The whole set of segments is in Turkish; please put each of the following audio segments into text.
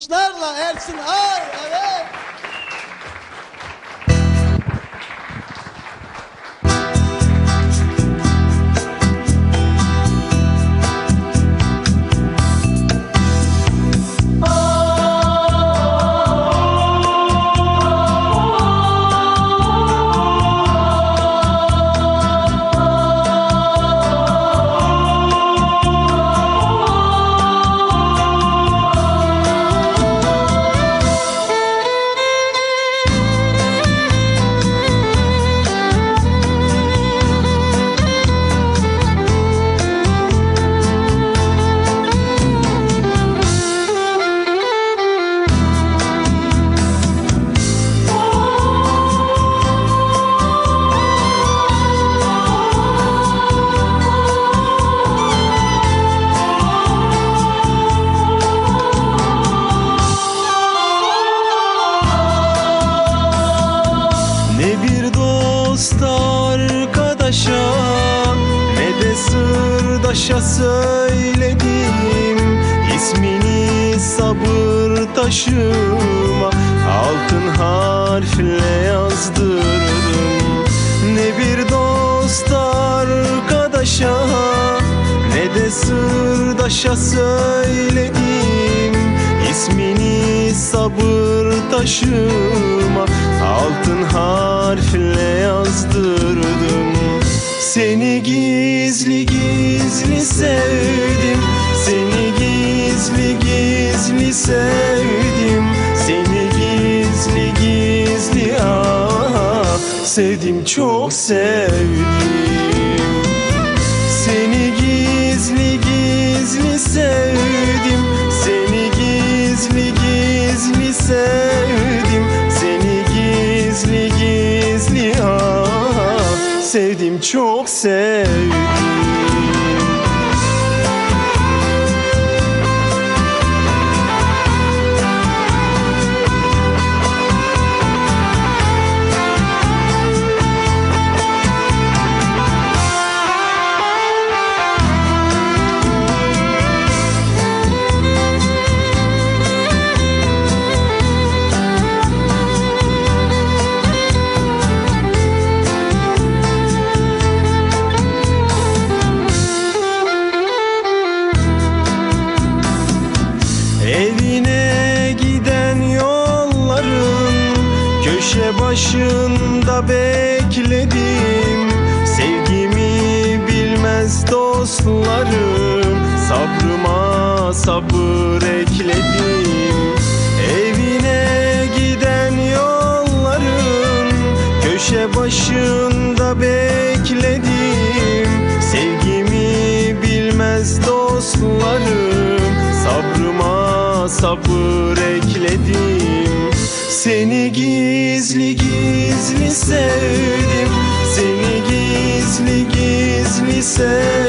Alkışlarla Ersin Ay, evet. Sırdaşa söyledim İsmini sabır taşıma. Altın harfle yazdırdım. Ne bir dost arkadaşa ne de sırdaşa söyledim. İsmini sabır taşıma. Altın harfle yazdırdım Seni gizli gizli sevdim. Seni gizli gizli sevdim. Seni gizli gizli ah Sevdim çok sevdim. Seni gizli gizli sevdim. Seni gizli gizli sevdim. Seni gizli gizli ah Sevdim çok sevdim başında bekledim Sevgimi bilmez dostlarım. Sabrıma sabır ekledim. Evine giden yolların köşe başında bekledim. Sevgimi bilmez dostlarım. Sabrıma sabır ekledim Seni gizli gizli sevdim. Seni gizli gizli sevdim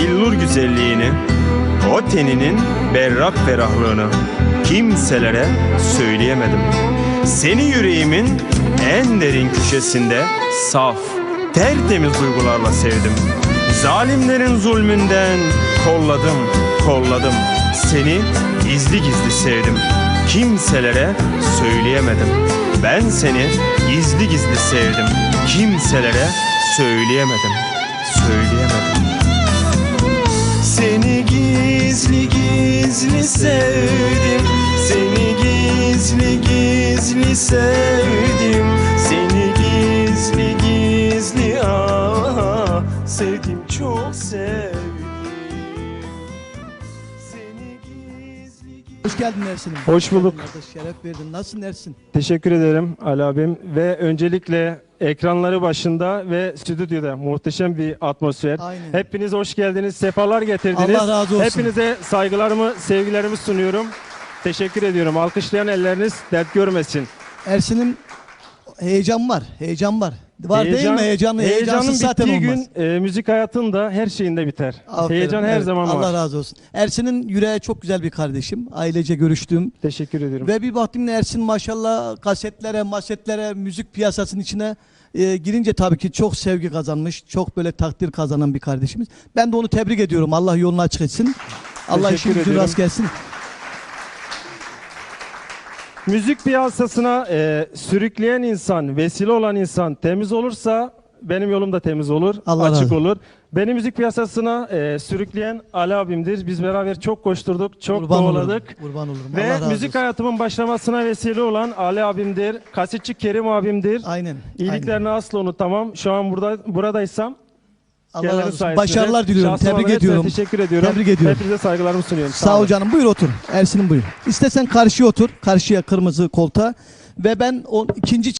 billur güzelliğini O teninin berrak ferahlığını Kimselere söyleyemedim. Seni yüreğimin en derin köşesinde Saf, tertemiz duygularla sevdim. Zalimlerin zulmünden kolladım, kolladım. Seni gizli gizli sevdim. Kimselere söyleyemedim. Ben seni gizli gizli sevdim. Kimselere söyleyemedim. Söyleyemedim gizli gizli sevdim Seni gizli gizli sevdim Seni gizli gizli ah Sevdim çok sevdim Seni gizli gizli Hoş geldin Ersin'im. Hoş bulduk. Şeref verdin. Nasılsın Ersin? Teşekkür ederim Ali abim ve öncelikle ekranları başında ve stüdyoda muhteşem bir atmosfer. Aynen. Hepiniz hoş geldiniz, sefalar getirdiniz. Allah razı olsun. Hepinize saygılarımı, sevgilerimi sunuyorum. Teşekkür ediyorum. Alkışlayan elleriniz dert görmesin. Ersin'in heyecan var. Heyecan var. Var değil Heyecan- mi heyecanlı? Heyecanın Heyecansız zaten bittiği olmaz. gün e, müzik hayatında her şeyinde biter. Aferin, Heyecan her evet. zaman var. Allah razı olsun. Ersin'in yüreği çok güzel bir kardeşim. Ailece görüştüğüm. Teşekkür ediyorum. Ve bir baktım Ersin maşallah kasetlere, masetlere, müzik piyasasının içine e, girince tabii ki çok sevgi kazanmış. Çok böyle takdir kazanan bir kardeşimiz. Ben de onu tebrik ediyorum. Allah yolunu açık etsin. Allah Teşekkür işin rast gelsin. Müzik piyasasına e, sürükleyen insan, vesile olan insan temiz olursa benim yolum da temiz olur, Allah razı açık olsun. olur. Beni müzik piyasasına e, sürükleyen Ali abimdir. Biz beraber çok koşturduk, çok Kurban olurum, kovaladık. Kurban olurum. Ve Allah razı müzik hayatımın başlamasına vesile olan Ali abimdir. Kasetçi Kerim abimdir. Aynen. İyiliklerini aynen. asla unutamam. Şu an burada buradaysam Allah razı olsun. sayesinde Başarılar diliyorum. şahsım Tebrik ediyorum. Teşekkür ediyorum. Tebrik ediyorum. Hepinize saygılarımı sunuyorum. Sağ ol olun. canım. Buyur otur. Ersin'im buyur. İstesen karşıya otur. Karşıya kırmızı koltuğa. Ve ben o ikinci